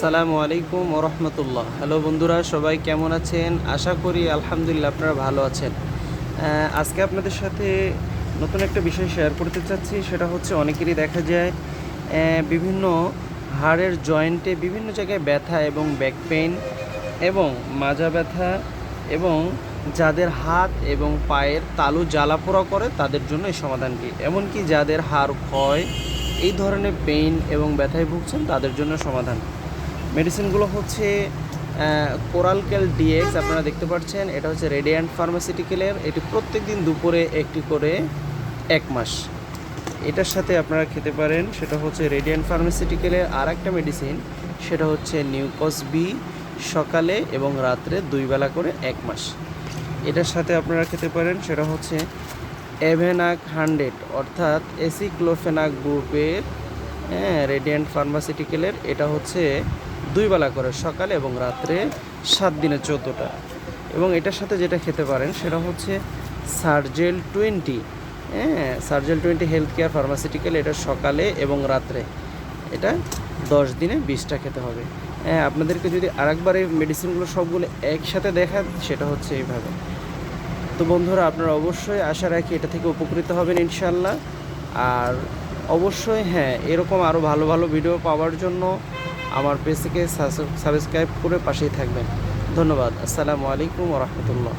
আসসালামু আলাইকুম ওরহমতুল্লাহ হ্যালো বন্ধুরা, সবাই কেমন আছেন? আশা করি আলহামদুলিল্লাহ আপনারা ভালো আছেন। আজকে আপনাদের সাথে নতুন একটা বিষয় শেয়ার করতে চাচ্ছি, সেটা হচ্ছে অনেকেরই দেখা যায় বিভিন্ন হাড়ের জয়েন্টে বিভিন্ন জায়গায় ব্যথা এবং ব্যাক পেইন এবং মাজা ব্যথা এবং যাদের হাত এবং পায়ের তালু জ্বালা পোড়া করে, তাদের জন্য এই সমাধানটি। এমনকি যাদের হাড় ক্ষয়, এই ধরনের পেইন এবং ব্যথায় ভুগছেন, তাদের জন্য সমাধান। মেডিসিনগুলো হচ্ছে কোরালকেল ডিএক্স, আপনারা দেখতে পাচ্ছেন, এটা হচ্ছে রেডিয়ান্ট ফার্মাসিউটিক্যালের, এটি প্রত্যেক দিন দুপুরে একটি করে এক মাস। এটার সাথে আপনারা খেতে পারেন, সেটা হচ্ছে রেডিয়ান্ট ফার্মাসিউটিক্যালের আর একটা মেডিসিন, সেটা হচ্ছে নিউকস বি, সকালে এবং রাত্রে দুই বেলা করে এক মাস। এটার সাথে আপনারা খেতে পারেন, সেটা হচ্ছে এভেনাক হান্ড্রেড, অর্থাৎ এসিক্লোফেনাক গ্রুপের হ্যাঁ রেডিয়ান্ট ফার্মাসিউটিক্যালের, এটা হচ্ছে দুই বেলা করে সকালে এবং রাত্রে সাত দিনে চোদ্দোটা। এবং এটার সাথে যেটা খেতে পারেন সেটা হচ্ছে সার্জেল টোয়েন্টি। হ্যাঁ Sergel twenty health care pharmaceutical এটা সকালে এবং রাত্রে। এটা দশ দিনে বিশটা খেতে হবে। হ্যাঁ আপনাদেরকে যদি আরেকবার এই মেডিসিনগুলো সবগুলো একসাথে দেখান, সেটা হচ্ছে এইভাবে। তো বন্ধুরা, আপনারা অবশ্যই আশা রাখি এটা থেকে উপকৃত হবেন ইনশাল্লাহ আর অবশ্যই হ্যাঁ এরকম আরও ভালো ভালো ভিডিও পাওয়ার জন্য আমার পেজটিকে সাবস্ক্রাইব করে পাশেই থাকবেন। ধন্যবাদ। আসসালামু আলাইকুম রহমতুল্লাহ।